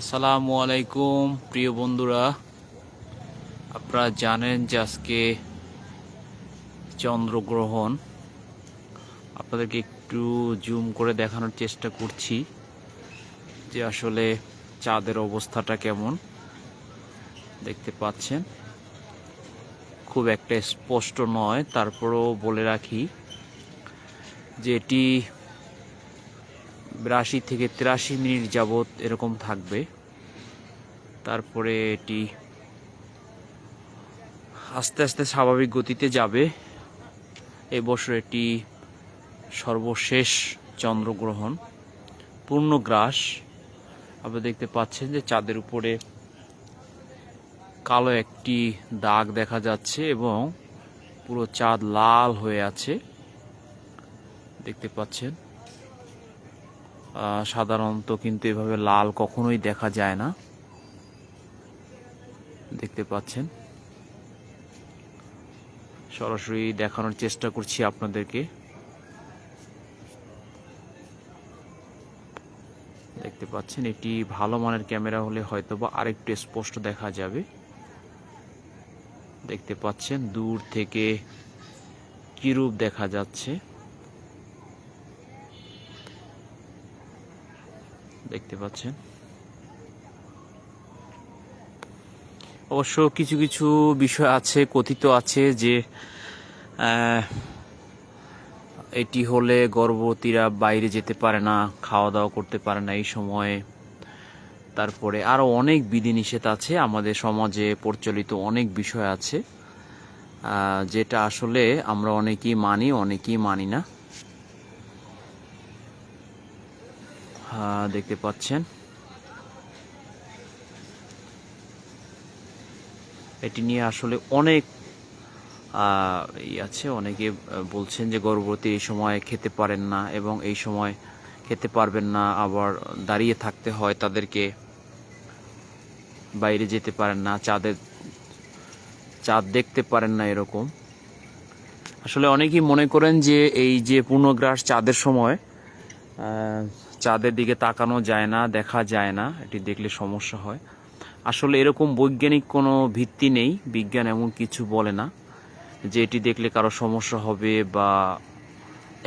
আসসালামু আলাইকুম, প্রিয় বন্ধুরা। আপনারা জানেন যে আজকে চন্দ্রগ্রহণ। আপনাদেরকে একটু জুম করে দেখানোর চেষ্টা করছি যে আসলে চাঁদের অবস্থাটা কেমন। দেখতে পাচ্ছেন, খুব একটা স্পষ্ট নয়, তারপরেও বলে রাখি যে এটি বিরাশি থেকে তিরাশি মিনিট যাবৎ এরকম থাকবে। তারপরে এটি আস্তে আস্তে স্বাভাবিক গতিতে যাবে। এবছর এটি সর্বশেষ চন্দ্রগ্রহণ পূর্ণগ্রাস আপনি দেখতে পাচ্ছেন যে চাঁদের উপরে কালো একটি দাগ দেখা যাচ্ছে এবং পুরো চাঁদ লাল হয়ে আছে। দেখতে পাচ্ছেন সাধারণত কিন্তু এভাবে লাল কখনোই দেখা যায় না। দেখতে পাচ্ছেন। সরাসরি দেখানোর চেষ্টা করছি আপনাদেরকে। দেখতে পাচ্ছেন, এটি ভালো মানের ক্যামেরা হলে হয়তো বা আরেকটু স্পষ্ট দেখা যাবে। দেখতে পাচ্ছেন, দূর থেকে কিরূপ দেখা যাচ্ছে। দেখতে পাচ্ছেন। অবশ্য কিছু কিছু বিষয় আছে, কথিত আছে যে এটি হলে গর্ভবতীরা বাইরে যেতে পারে না খাওয়া দাওয়া করতে পারে না এই সময়ে। তারপরে আরও অনেক বিধিনিষেধ আছে, আমাদের সমাজে প্রচলিত অনেক বিষয় আছে যেটা আসলে আমরা অনেকেই মানি অনেকেই মানি না। দেখতে পাচ্ছেন। এটি নিয়ে আসলে অনেক আছে। অনেকে বলছেন যে গর্ভবতী এই সময় খেতে পারেন না এবং এই সময় খেতে পারবেন না, আবার দাঁড়িয়ে থাকতে হয় তাদেরকে, বাইরে যেতে পারেন না চাঁদের চাঁদ দেখতে পারেন না এরকম। আসলে অনেকেই মনে করেন যে এই যে পূর্ণগ্রাস চাঁদের সময় চাঁদের দিকে তাকানো যায় না, দেখা যায় না, এটি দেখলে সমস্যা হয়। আসলে এরকম বৈজ্ঞানিক কোনো ভিত্তি নেই, বিজ্ঞান এমন কিছু বলে না যে এটি দেখলে কারও সমস্যা হবে বা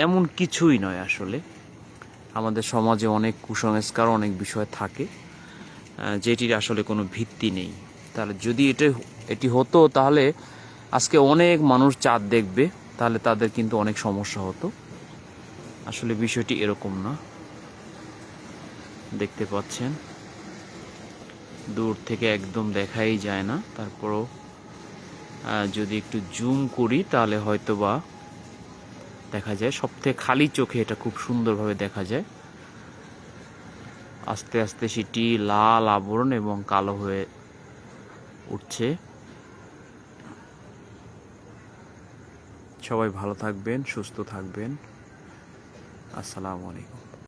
এমন কিছুই নয় আসলে। আমাদের সমাজে অনেক কুসংস্কার, অনেক বিষয় থাকে যেটির আসলে কোনো ভিত্তি নেই। তাহলে যদি এটা, এটি হতো, তাহলে আজকে অনেক মানুষ চাঁদ দেখবে, তাহলে তাদের কিন্তু অনেক সমস্যা হতো। আসলে বিষয়টি এরকম না। দেখতে পাচ্ছেন। দূর থেকে একদম দেখাই যায় না। তারপরও যদি একটু জুম করি, তাহলে হয়তো বা দেখা যায়। সব থেকে খালি চোখে এটা খুব সুন্দরভাবে দেখা যায়। আস্তে আস্তে সেটি লাল আবরণ এবং কালো হয়ে উঠছে। সবাই ভালো থাকবেন, সুস্থ থাকবেন। আসসালামু আলাইকুম।